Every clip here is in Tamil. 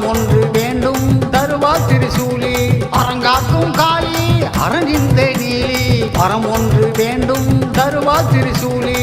வரம் ஒன்று வேண்டும் தருவா திருசூலி. அரங்காக்கும் காளி அரணிந்த நீலி வரம் ஒன்று வேண்டும் தருவா திருசூலி.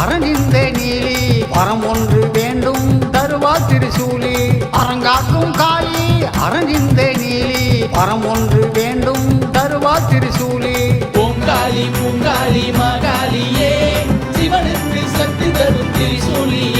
காளி நீலி வரம் ஒன்று வேண்டும் தருவா திருசூலி. அரங்காக்கும் காளி அரணிந்த நீலி வரம் ஒன்று வேண்டும் தருவா திருசூலி. பொங்காளி பூங்காளி மாகாளியே சிவனுக்கு சக்தி தரும் திரிசூலியே.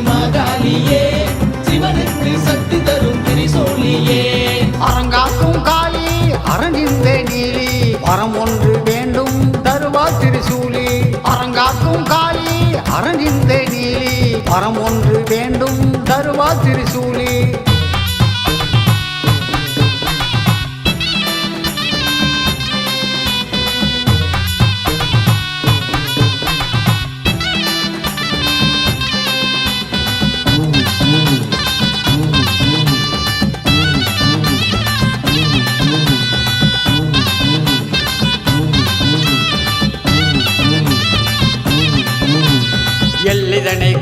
மாகாளியே சிவனுக்கு சக்தி தரும் திரிசோலியே. அரங்காக்கும் காளி அரணிந்த நீலி வரம் ஒன்று வேண்டும் தருவா திரிசூலி. அரங்காக்கும் காளி அரணிந்த நீலி வரம் ஒன்று வேண்டும் தருவா திரிசூலி.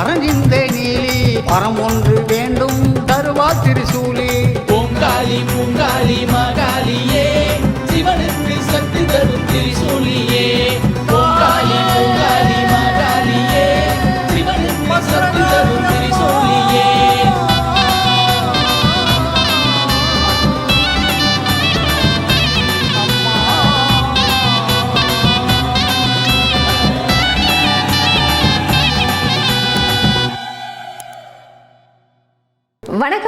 காளி நீலி பரம் ஒன்று